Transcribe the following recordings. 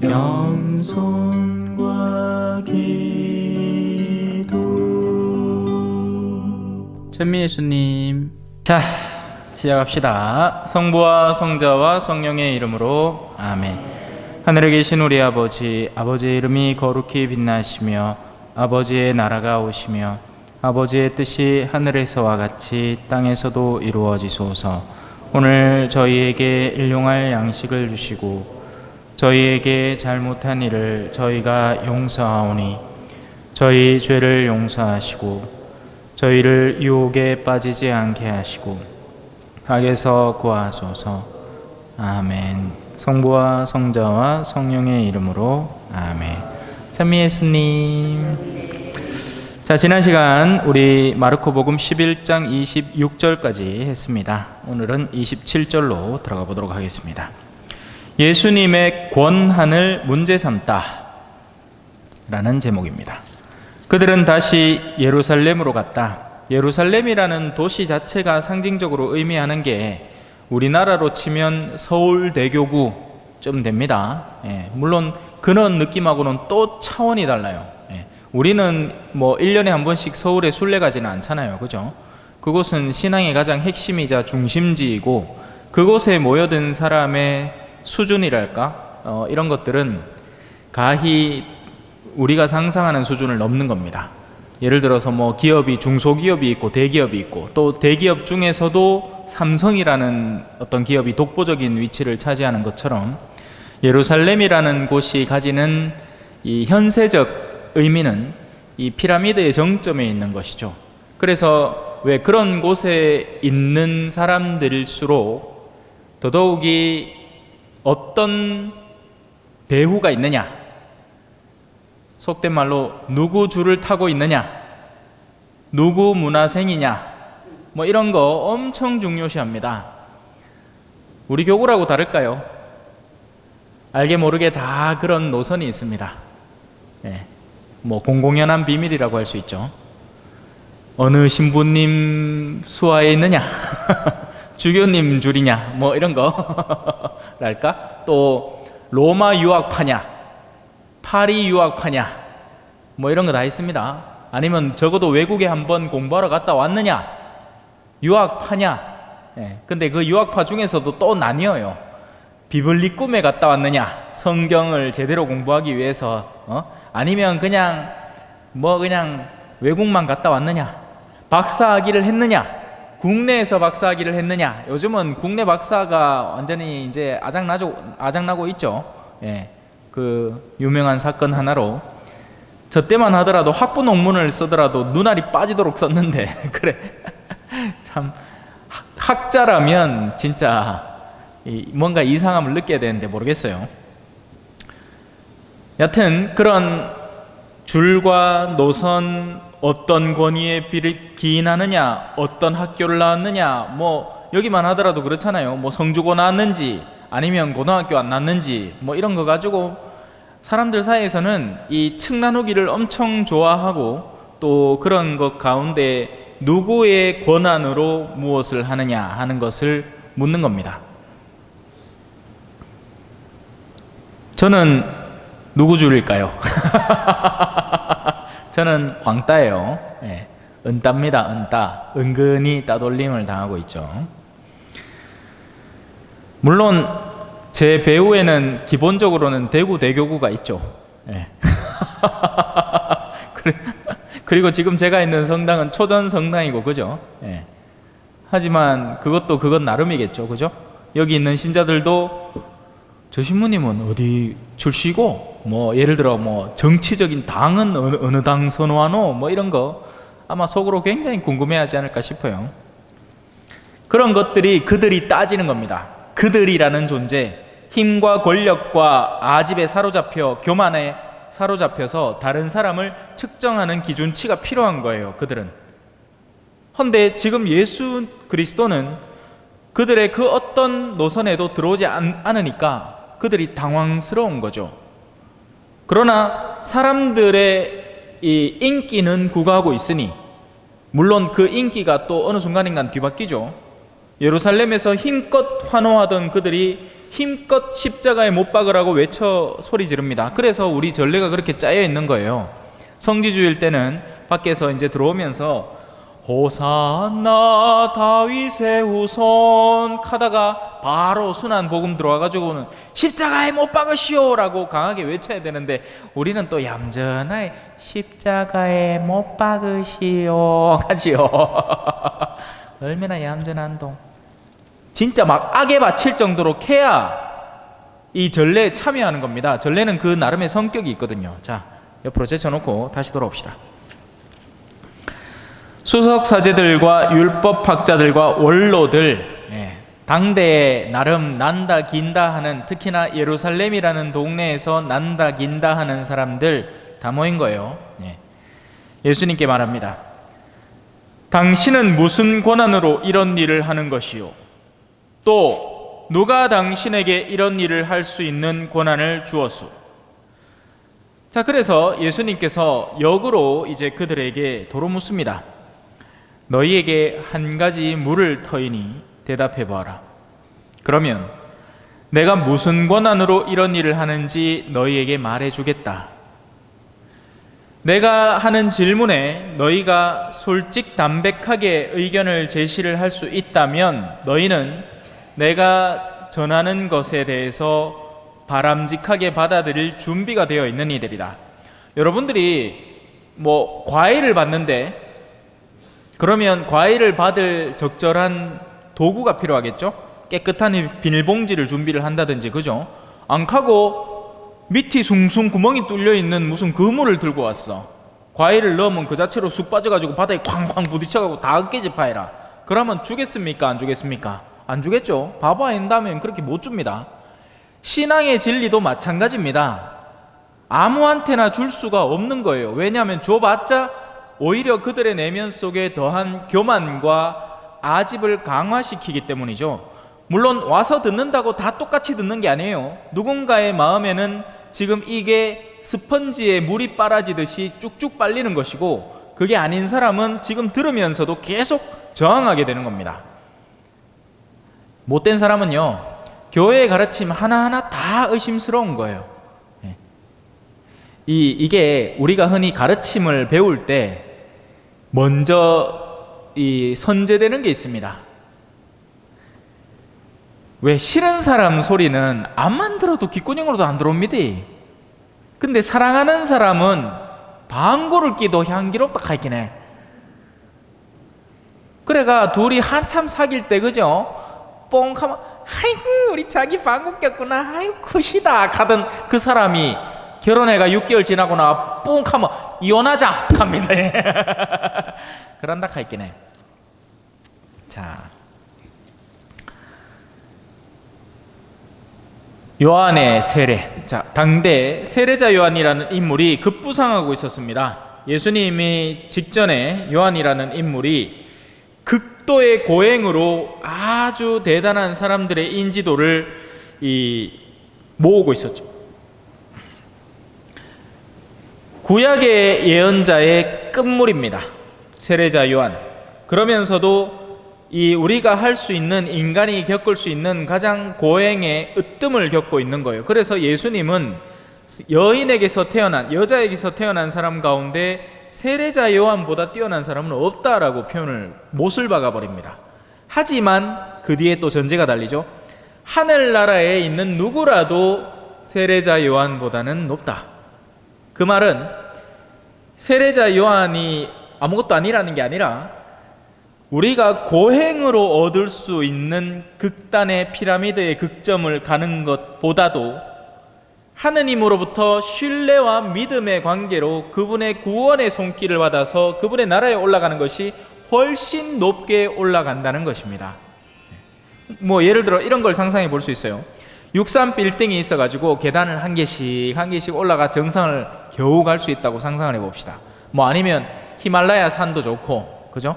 겸손과 기도 천미 예수님. 자, 시작합시다. 성부와 성자와 성령의 이름으로 아멘. 하늘에 계신 우리 아버지, 아버지의 이름이 거룩히 빛나시며 아버지의 나라가 오시며 아버지의 뜻이 하늘에서와 같이 땅에서도 이루어지소서. 오늘 저희에게 일용할 양식을 주시고 저희에게 잘못한 일을 저희가 용서하오니 저희 죄를 용서하시고 저희를 유혹에 빠지지 않게 하시고 악에서 구하소서. 아멘. 성부와 성자와 성령의 이름으로 아멘. 찬미 예수님. 자, 지난 시간 우리 마르코 복음 11장 26절까지 했습니다. 오늘은 27절로 들어가 보도록 하겠습니다. 예수님의 권한을 문제 삼다 라는 제목입니다. 그들은 다시 예루살렘으로 갔다. 예루살렘이라는 도시 자체가 상징적으로 의미하는 게 우리나라로 치면 서울대교구쯤 됩니다. 예, 물론 그런 느낌하고는 또 차원이 달라요. 예, 우리는 뭐 1년에 한 번씩 서울에 순례 가지는 않잖아요. 그죠? 그곳은 신앙의 가장 핵심이자 중심지이고 그곳에 모여든 사람의 수준이랄까? 어, 이런 것들은 가히 우리가 상상하는 수준을 넘는 겁니다. 예를 들어서 뭐 기업이 중소기업이 있고 대기업이 있고 또 대기업 중에서도 삼성이라는 어떤 기업이 독보적인 위치를 차지하는 것처럼 예루살렘이라는 곳이 가지는 이 현세적 의미는 이 피라미드의 정점에 있는 것이죠. 그래서 왜 그런 곳에 있는 사람들일수록 더더욱이 어떤 배후가 있느냐 속된 말로 누구 줄을 타고 있느냐, 누구 문화생이냐, 뭐 이런 거 엄청 중요시합니다. 우리 교구라고 다를까요? 알게 모르게 다 그런 노선이 있습니다. 예, 뭐 공공연한 비밀이라고 할 수 있죠. 어느 신부님 수하에 있느냐, 주교님 줄이냐, 뭐 이런 거 랄까? 또 로마 유학파냐, 파리 유학파냐 뭐 이런 거 다 있습니다. 아니면 적어도 외국에 한번 공부하러 갔다 왔느냐 유학파냐 예, 근데 그 유학파 중에서도 또 나뉘어요. 비블리 꿈에 갔다 왔느냐 성경을 제대로 공부하기 위해서 어? 아니면 그냥 뭐 그냥 외국만 갔다 왔느냐 박사학위를 했느냐 국내에서 박사학위를 했느냐 요즘은 국내 박사가 완전히 이제 아작나죠 아작나고 있죠. 예. 그 유명한 사건 하나로 저 때만 하더라도 학부 논문을 쓰더라도 눈알이 빠지도록 썼는데 그래 참 학자라면 진짜 뭔가 이상함을 느껴야 되는데 모르겠어요. 여튼 그런 줄과 노선 어떤 권위에 기인하느냐 어떤 학교를 나왔느냐 뭐 여기만 하더라도 그렇잖아요. 뭐 성주고 나왔는지 아니면 고등학교 안 났는지 뭐 이런 거 가지고 사람들 사이에서는 이 층 나누기를 엄청 좋아하고 또 그런 것 가운데 누구의 권한으로 무엇을 하느냐 하는 것을 묻는 겁니다. 저는 누구 줄일까요? 저는 왕따예요. 네. 은따입니다. 은따. 은근히 따돌림을 당하고 있죠. 물론 제 배후에는 기본적으로는 대구 대교구가 있죠. 네. 그리고 지금 제가 있는 성당은 초전 성당이고 그죠? 네. 하지만 그것도 그건 나름이겠죠. 그죠? 여기 있는 신자들도 저 신부님은 어디 출시고 뭐 예를 들어 뭐 정치적인 당은 어느, 어느 당 선호하노 뭐 이런 거 아마 속으로 굉장히 궁금해하지 않을까 싶어요. 그런 것들이 그들이 따지는 겁니다. 그들이라는 존재, 힘과 권력과 아집에 사로잡혀 교만에 사로잡혀서 다른 사람을 측정하는 기준치가 필요한 거예요. 그들은. 헌데 지금 예수 그리스도는 그들의 그 어떤 노선에도 들어오지 않, 않으니까 그들이 당황스러운 거죠. 그러나 사람들의 이 인기는 구가하고 있으니 물론 그 인기가 또 어느 순간인가 뒤바뀌죠. 예루살렘에서 힘껏 환호하던 그들이 힘껏 십자가에 못 박으라고 외쳐 소리 지릅니다. 그래서 우리 전례가 그렇게 짜여 있는 거예요. 성지주일 때는 밖에서 이제 들어오면서 호산나 다윗의 후손 하다가 바로 순환 복음 들어와 가지고는 십자가에 못 박으시오라고 강하게 외쳐야 되는데 우리는 또 얌전하게 십자가에 못 박으시오 하지요. 얼마나 얌전한 동. 진짜 막 악에 바칠 정도로 캐야 이 전례에 참여하는 겁니다. 전례는 그 나름의 성격이 있거든요. 자, 옆으로 제쳐놓고 다시 돌아옵시다. 수석 사제들과 율법 학자들과 원로들 예, 당대에 나름 난다 긴다 하는 특히나 예루살렘이라는 동네에서 난다 긴다 하는 사람들 다 모인 거예요. 예. 예수님께 말합니다. 당신은 무슨 권한으로 이런 일을 하는 것이요? 또 누가 당신에게 이런 일을 할 수 있는 권한을 주었소? 자, 그래서 예수님께서 역으로 이제 그들에게 도로 묻습니다. 너희에게 한 가지 물을 터이니 대답해 보아라. 그러면 내가 무슨 권한으로 이런 일을 하는지 너희에게 말해 주겠다. 내가 하는 질문에 너희가 솔직 담백하게 의견을 제시를 할 수 있다면 너희는 내가 전하는 것에 대해서 바람직하게 받아들일 준비가 되어 있는 이들이다. 여러분들이 뭐 과외를 받는데 그러면 과일을 받을 적절한 도구가 필요하겠죠? 깨끗한 비닐봉지를 준비를 한다든지 그죠? 안 카고 밑이 숭숭 구멍이 뚫려 있는 무슨 그물을 들고 왔어. 과일을 넣으면 그 자체로 쑥 빠져가지고 바닥에 쾅쾅 부딪혀가고 다 으깨지 파이라. 그러면 주겠습니까? 안 주겠습니까? 안 주겠죠. 바보 아닌다면 그렇게 못 줍니다. 신앙의 진리도 마찬가지입니다. 아무한테나 줄 수가 없는 거예요. 왜냐하면 줘봤자 오히려 그들의 내면 속에 더한 교만과 아집을 강화시키기 때문이죠. 물론 와서 듣는다고 다 똑같이 듣는 게 아니에요. 누군가의 마음에는 지금 이게 스펀지에 물이 빨아지듯이 쭉쭉 빨리는 것이고 그게 아닌 사람은 지금 들으면서도 계속 저항하게 되는 겁니다. 못된 사람은요. 교회의 가르침 하나하나 다 의심스러운 거예요. 예. 이, 이게 우리가 흔히 가르침을 배울 때 먼저 이 선제되는 게 있습니다. 왜 싫은 사람 소리는 안만 들어도 귓구녕으로도 안 들어옵니다. 근데 사랑하는 사람은 방구를 끼도 향기롭다 해. 그래가 둘이 한참 사귈 때 그죠? 뽕하면 아이고 우리 자기 방구 꼈구나 아이고 굿이다 하던 그 사람이 결혼해가 6개월 지나고 나 뿡하면 이혼하자 합니다. 할긴 해. 자, 요한의 세례. 자, 당대 세례자 요한이라는 인물이 급부상하고 있었습니다. 예수님이 직전에 요한이라는 인물이 극도의 고행으로 아주 대단한 사람들의 인지도를 이 모으고 있었죠. 구약의 예언자의 끝물입니다. 세례자 요한. 그러면서도 이 우리가 할 수 있는 인간이 겪을 수 있는 가장 고행의 으뜸을 겪고 있는 거예요. 그래서 예수님은 여인에게서 태어난 여자에게서 태어난 사람 가운데 세례자 요한보다 뛰어난 사람은 없다라고 표현을 못을 박아 버립니다. 하지만 그 뒤에 또 전제가 달리죠. 하늘나라에 있는 누구라도 세례자 요한보다는 높다. 그 말은 세례자 요한이 아무것도 아니라는 게 아니라 우리가 고행으로 얻을 수 있는 극단의 피라미드의 극점을 가는 것보다도 하느님으로부터 신뢰와 믿음의 관계로 그분의 구원의 손길을 받아서 그분의 나라에 올라가는 것이 훨씬 높게 올라간다는 것입니다. 뭐 예를 들어 이런 걸 상상해 볼 수 있어요. 63 빌딩이 있어 가지고 계단을 한 개씩 한 개씩 올라가 정상을 겨우 갈 수 있다고 상상을 해 봅시다. 뭐 아니면 히말라야 산도 좋고, 그죠?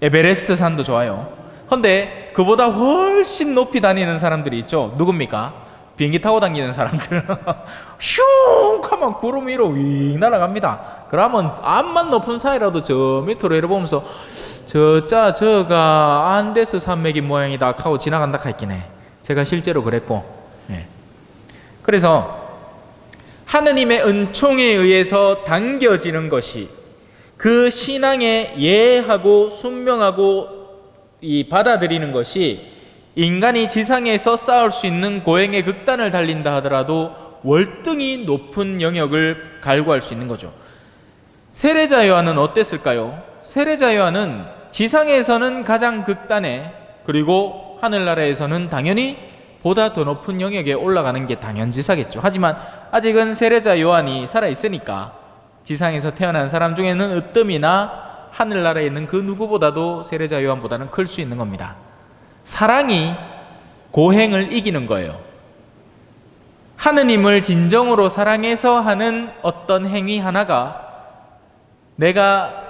에베레스트 산도 좋아요. 근데 그보다 훨씬 높이 다니는 사람들이 있죠. 누굽니까? 비행기 타고 다니는 사람들. 슝! 하면 구름 위로 윙 날아갑니다. 그러면 암만 높은 사이라도 저 밑으로 내려보면서 저자 저가 안데스 산맥이 모양이다 하고 지나간다 해. 제가 실제로 그랬고, 예. 그래서 하느님의 은총에 의해서 당겨지는 것이 그 신앙에 예하고 순명하고 이 받아들이는 것이 인간이 지상에서 쌓을 수 있는 고행의 극단을 달린다 하더라도 월등히 높은 영역을 갈구할 수 있는 거죠. 세례자 요한은 어땠을까요? 세례자 요한은 지상에서는 가장 극단에 그리고 하늘나라에서는 당연히 보다 더 높은 영역에 올라가는 게 당연지사겠죠. 하지만 아직은 세례자 요한이 살아 있으니까 지상에서 태어난 사람 중에는 으뜸이나 하늘나라에 있는 그 누구보다도 세례자 요한보다는 클 수 있는 겁니다. 사랑이 고행을 이기는 거예요. 하느님을 진정으로 사랑해서 하는 어떤 행위 하나가 내가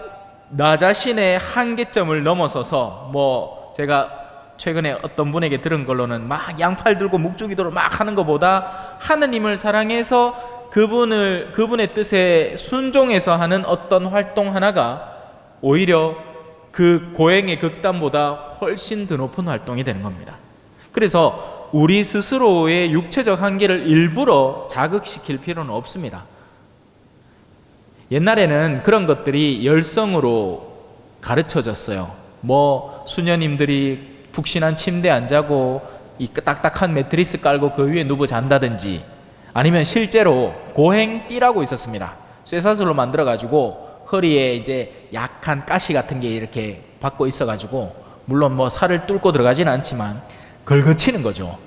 나 자신의 한계점을 넘어서서 뭐 제가 최근에 어떤 분에게 들은 걸로는 막 양팔 들고 묵주기 도록 막 하는 것보다 하느님을 사랑해서 그분을 그분의 뜻에 순종해서 하는 어떤 활동 하나가 오히려 그 고행의 극단보다 훨씬 더 높은 활동이 되는 겁니다. 그래서 우리 스스로의 육체적 한계를 일부러 자극시킬 필요는 없습니다. 옛날에는 그런 것들이 열성으로 가르쳐졌어요. 뭐 수녀님들이 푹신한 침대 안 자고 이 딱딱한 매트리스 깔고 그 위에 누워 잔다든지 아니면 실제로 고행띠라고 있었습니다. 쇠사슬로 만들어 가지고 허리에 이제 약한 가시 같은 게 이렇게 받고 있어 가지고 물론 뭐 살을 뚫고 들어가지는 않지만 걸거치는 거죠.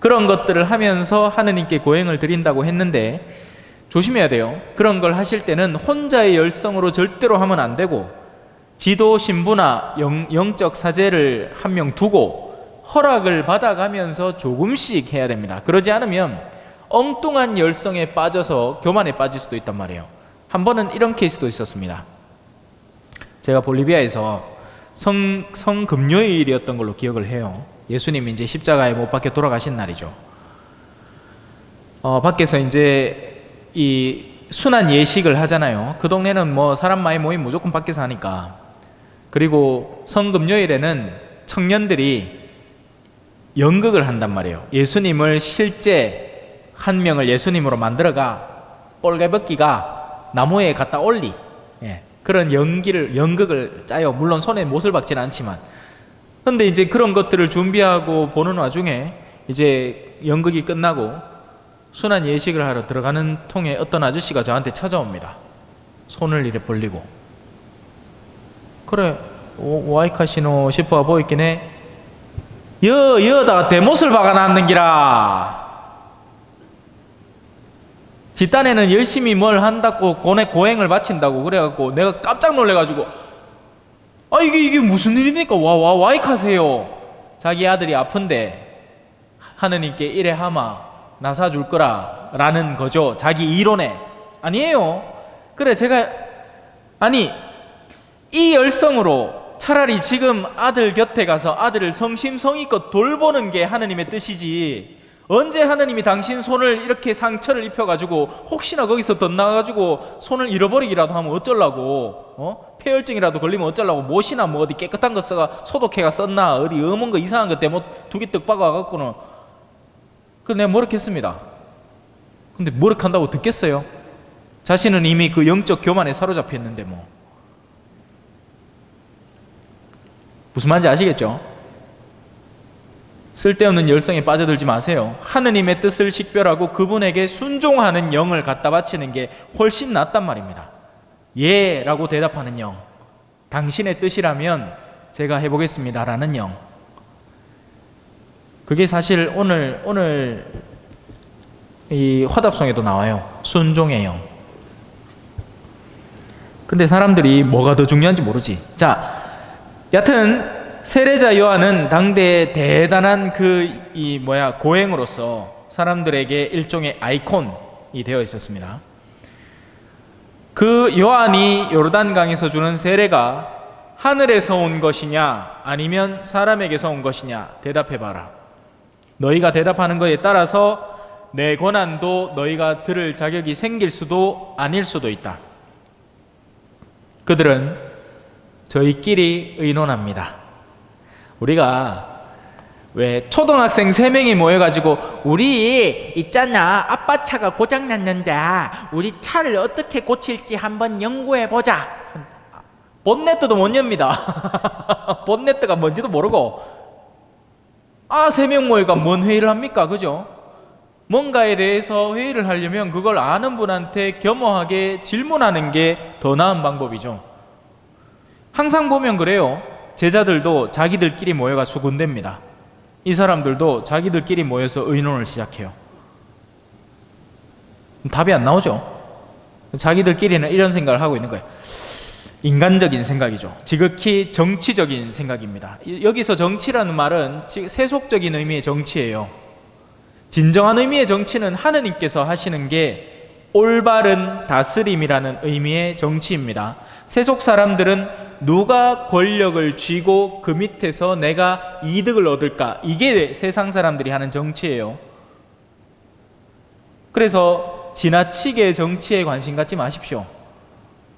그런 것들을 하면서 하느님께 고행을 드린다고 했는데 조심해야 돼요. 그런 걸 하실 때는 혼자의 열성으로 절대로 하면 안 되고 지도 신부나 영, 영적 사제를 한 명 두고 허락을 받아가면서 조금씩 해야 됩니다. 그러지 않으면 엉뚱한 열성에 빠져서 교만에 빠질 수도 있단 말이에요. 한 번은 이런 케이스도 있었습니다. 제가 볼리비아에서 성, 성금요일이었던 걸로 기억을 해요. 예수님이 이제 십자가에 못 박혀 돌아가신 날이죠. 어, 밖에서 이제 이 순환 예식을 하잖아요. 그 동네는 뭐 사람 많이 모임 무조건 밖에서 하니까. 그리고 성금요일에는 청년들이 연극을 한단 말이에요. 예수님을 실제 한 명을 예수님으로 만들어가 뻘개벗기가 나무에 갖다 올리 예, 그런 연기를 연극을 짜요. 물론 손에 못을 박지는 않지만. 근데 이제 그런 것들을 준비하고 보는 와중에 이제 연극이 끝나고 순환 예식을 하러 들어가는 통에 어떤 아저씨가 저한테 찾아옵니다. 손을 이래 벌리고 그래 오- 와이카시노 싶어 보이긴 해. 여 여다 대못을 박아놨는 기라. 집단에는 열심히 뭘 한다고 고뇌 고행을 바친다고 그래갖고 내가 깜짝 놀래가지고 아 이게 이게 무슨 일입니까? 와와 와이카세요. 자기 아들이 아픈데 하느님께 이래 하마 나 사줄 거라라는 거죠. 자기 이론에 아니에요. 그래 제가 아니 이 열성으로 차라리 지금 아들 곁에 가서 아들을 성심성의껏 돌보는 게 하느님의 뜻이지. 언제 하느님이 당신 손을 이렇게 상처를 입혀가지고 혹시나 거기서 덧나가가지고 손을 잃어버리기라도 하면 어쩌려고 어? 폐혈증이라도 걸리면 어쩌려고 못이나 뭐 어디 깨끗한 거 써가 소독해가 썼나 어디 어문 거 이상한 거 때문에 두기 떡 박아갖고는 그 내가 모욕했습니다. 근데 모욕한다고 듣겠어요? 자신은 이미 그 영적 교만에 사로잡혀 있는데 뭐 무슨 말인지 아시겠죠? 쓸데없는 열성에 빠져들지 마세요. 하느님의 뜻을 식별하고 그분에게 순종하는 영을 갖다 바치는 게 훨씬 낫단 말입니다. 예 라고 대답하는 영. 당신의 뜻이라면 제가 해보겠습니다 라는 영. 그게 사실 오늘 오늘 이 화답송에도 나와요. 순종의 영. 근데 사람들이 뭐가 더 중요한지 모르지. 자, 여튼 세례자 요한은 당대의 대단한 그 이 뭐야 고행으로서 사람들에게 일종의 아이콘이 되어 있었습니다. 그 요한이 요르단강에서 주는 세례가 하늘에서 온 것이냐 아니면 사람에게서 온 것이냐 대답해 봐라. 너희가 대답하는 것에 따라서 내 권한도 너희가 들을 자격이 생길 수도 아닐 수도 있다. 그들은 저희끼리 의논합니다. 우리가 왜 초등학생 세 명이 모여가지고 우리 있잖아 아빠 차가 고장 났는데 우리 차를 어떻게 고칠지 한번 연구해 보자. 본네트도 못 엽니다. 본네트가 뭔지도 모르고. 아 세 명 모여가 뭔 회의를 합니까? 그죠? 뭔가에 대해서 회의를 하려면 그걸 아는 분한테 겸허하게 질문하는 게 더 나은 방법이죠. 항상 보면 그래요 제자들도 자기들끼리 모여가 수군대입니다 이 사람들도 자기들끼리 모여서 의논을 시작해요. 답이 안 나오죠. 자기들끼리는 이런 생각을 하고 있는 거예요. 인간적인 생각이죠. 지극히 정치적인 생각입니다. 이- 여기서 정치라는 말은 지- 세속적인 의미의 정치예요. 진정한 의미의 정치는 하느님께서 하시는 게 올바른 다스림이라는 의미의 정치입니다. 세속 사람들은 누가 권력을 쥐고 그 밑에서 내가 이득을 얻을까? 이게 세상 사람들이 하는 정치예요. 그래서 지나치게 정치에 관심 갖지 마십시오.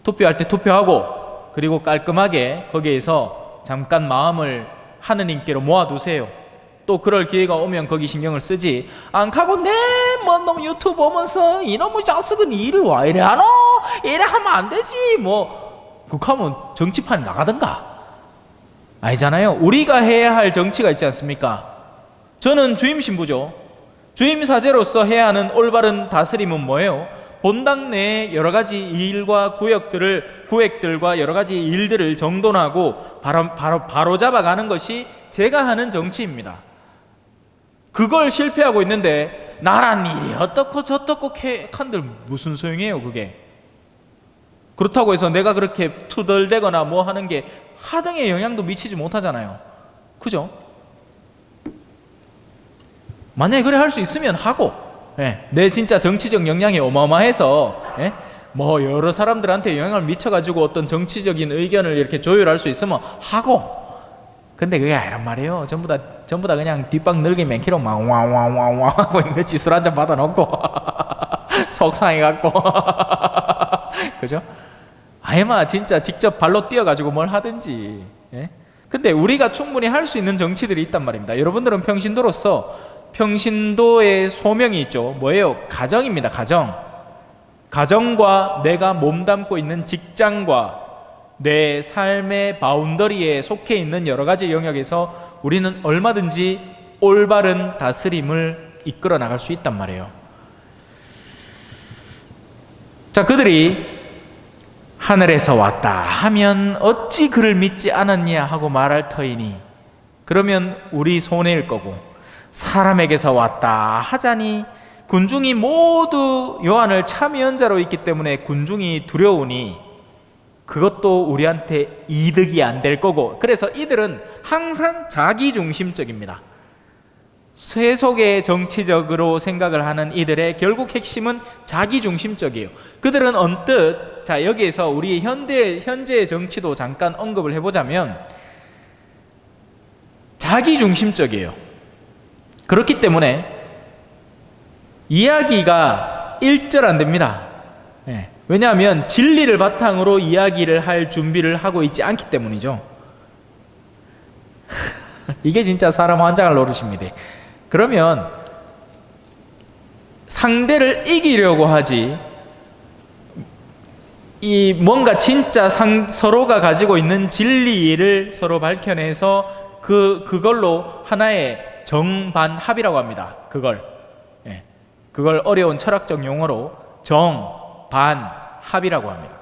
투표할 때 투표하고 그리고 깔끔하게 거기에서 잠깐 마음을 하느님께로 모아두세요. 또 그럴 기회가 오면 거기 신경을 쓰지 안 가고 내뭔놈 유튜브 보면서 이놈의 자식은 일을 와 이래 하노 이래 하면 안 되지 뭐 그하면 정치판에 나가든가? 아니잖아요. 우리가 해야 할 정치가 있지 않습니까? 저는 주임 신부죠. 주임 사제로서 해야 하는 올바른 다스림은 뭐예요? 본당 내에 여러 가지 일과 구역들을 구획들과 여러 가지 일들을 정돈하고 바로 바로 바로 잡아가는 것이 제가 하는 정치입니다. 그걸 실패하고 있는데 나란 일이 어떻고 저떻고 캐- 한들 무슨 소용이에요 그게 그렇다고 해서 내가 그렇게 투덜대거나 뭐 하는 게 하등에 영향도 미치지 못하잖아요 그죠? 만약에 그래 할 수 있으면 하고 예, 내 진짜 정치적 역량이 어마어마해서 예? 뭐 여러 사람들한테 영향을 미쳐가지고 어떤 정치적인 의견을 이렇게 조율할 수 있으면 하고 근데 그게 아니란 말이에요. 전부 다 전부 다 그냥 뒷방 늘기 맨키로 왕왕왕왕왕 하고 있는 거지 술 한 잔 받아놓고 속상해 갖고 그죠? 아예마 진짜 직접 발로 뛰어가지고 뭘 하든지. 예? 근데 우리가 충분히 할 수 있는 정치들이 있단 말입니다. 여러분들은 평신도로서 평신도의 소명이 있죠. 뭐예요? 가정입니다. 가정. 가정과 내가 몸담고 있는 직장과 내 삶의 바운더리에 속해 있는 여러 가지 영역에서 우리는 얼마든지 올바른 다스림을 이끌어 나갈 수 있단 말이에요. 자, 그들이 하늘에서 왔다 하면 어찌 그를 믿지 않았냐 하고 말할 터이니 그러면 우리 손해일 거고 사람에게서 왔다 하자니 군중이 모두 요한을 참여연자로 있기 때문에 군중이 두려우니 그것도 우리한테 이득이 안 될 거고 그래서 이들은 항상 자기 중심적입니다. 세속의 정치적으로 생각을 하는 이들의 결국 핵심은 자기 중심적이에요. 그들은 언뜻 자 여기에서 우리 현대 현재의 정치도 잠깐 언급을 해보자면 자기 중심적이에요. 그렇기 때문에 이야기가 일절 안 됩니다. 예. 왜냐하면 진리를 바탕으로 이야기를 할 준비를 하고 있지 않기 때문이죠. 이게 진짜 사람 환장을 노릇입니다. 그러면 상대를 이기려고 하지 이 뭔가 진짜 상, 서로가 가지고 있는 진리를 서로 밝혀내서 그 그걸로 하나의 정반합이라고 합니다. 그걸 예. 그걸 어려운 철학적 용어로 정반합이라고 합니다.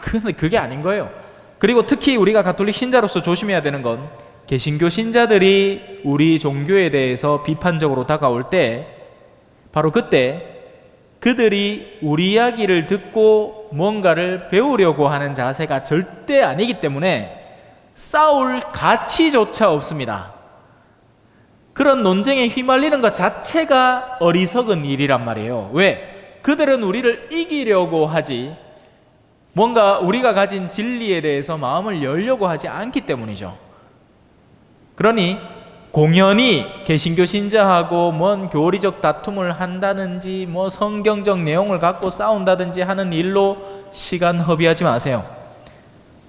근데 그게 아닌 거예요. 그리고 특히 우리가 가톨릭 신자로서 조심해야 되는 건 개신교 신자들이 우리 종교에 대해서 비판적으로 다가올 때 바로 그때 그들이 우리 이야기를 듣고 뭔가를 배우려고 하는 자세가 절대 아니기 때문에 싸울 가치조차 없습니다. 그런 논쟁에 휘말리는 것 자체가 어리석은 일이란 말이에요. 왜? 그들은 우리를 이기려고 하지 뭔가 우리가 가진 진리에 대해서 마음을 열려고 하지 않기 때문이죠. 그러니 공연히 개신교 신자하고 뭔 교리적 다툼을 한다든지 뭐 성경적 내용을 갖고 싸운다든지 하는 일로 시간 허비하지 마세요.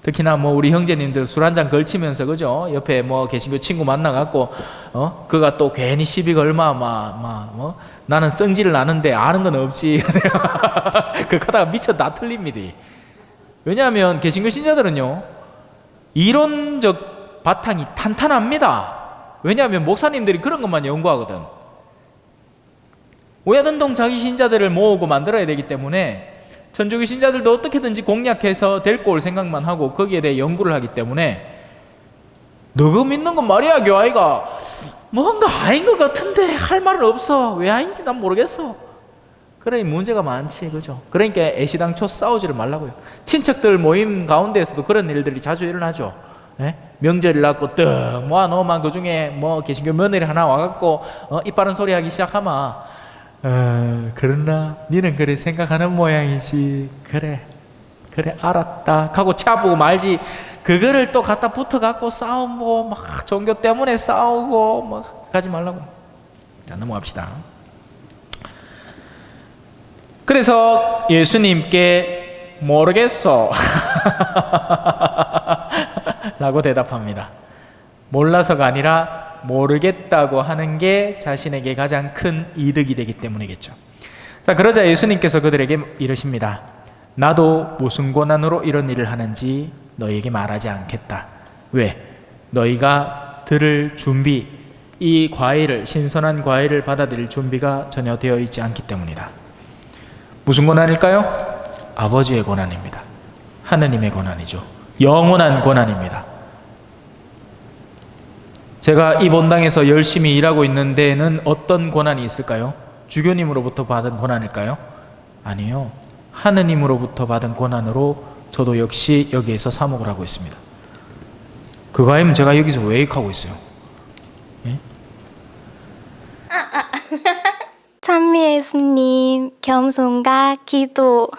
특히나 뭐 우리 형제님들 술 한 잔 걸치면서 그죠? 옆에 뭐 개신교 친구 만나 갖고 어 그가 또 괜히 시비 걸마 막막뭐 나는 성질을 나는데 아는 건 없지 그 하다가 미쳐 다 틀립니다. 왜냐하면 개신교 신자들은요 이론적 바탕이 탄탄합니다. 왜냐하면 목사님들이 그런 것만 연구하거든. 오야든동 자기 신자들을 모으고 만들어야 되기 때문에 천주교 신자들도 어떻게든지 공략해서 올 생각만 하고 거기에 대해 연구를 하기 때문에 너가 믿는 건 말이야 교아이가 뭔가 아닌 것 같은데 할 말은 없어 왜 아닌지 난 모르겠어 그래 문제가 많지 그죠 그러니까 애시당초 싸우지를 말라고요 친척들 모임 가운데에서도 그런 일들이 자주 일어나죠 예? 명절이 났고 떡 모아놓으면 그 중에 뭐 개신교 며느리 하나 와갖고 어, 이빠른 소리 하기 시작하면 어, 그렇나? 니는 그래 생각하는 모양이지. 그래. 그래 알았다. 하고 차보고 말지. 그거를 또 갖다 붙어 갖고 싸우고 막 종교 때문에 싸우고 막 가지 말라고. 자, 넘어갑시다. 그래서 예수님께 모르겠어. 라고 대답합니다. 몰라서가 아니라 모르겠다고 하는 게 자신에게 가장 큰 이득이 되기 때문이겠죠. 자, 그러자 예수님께서 그들에게 이르십니다. 나도 무슨 권한으로 이런 일을 하는지 너희에게 말하지 않겠다. 왜? 너희가 들을 준비, 이 과일을, 신선한 과일을 받아들일 준비가 전혀 되어 있지 않기 때문이다. 무슨 권한일까요? 아버지의 권한입니다. 하느님의 권한이죠. 영원한 권한입니다. 제가 이 본당에서 열심히 일하고 있는 데에는 어떤 권한이 있을까요? 주교님으로부터 받은 권한일까요? 아니요. 하느님으로부터 받은 권한으로 저도 역시 여기에서 사목을 하고 있습니다. 그거 아니면 제가 여기서 왜 하고 있어요? 찬미 예수님, 겸손과 기도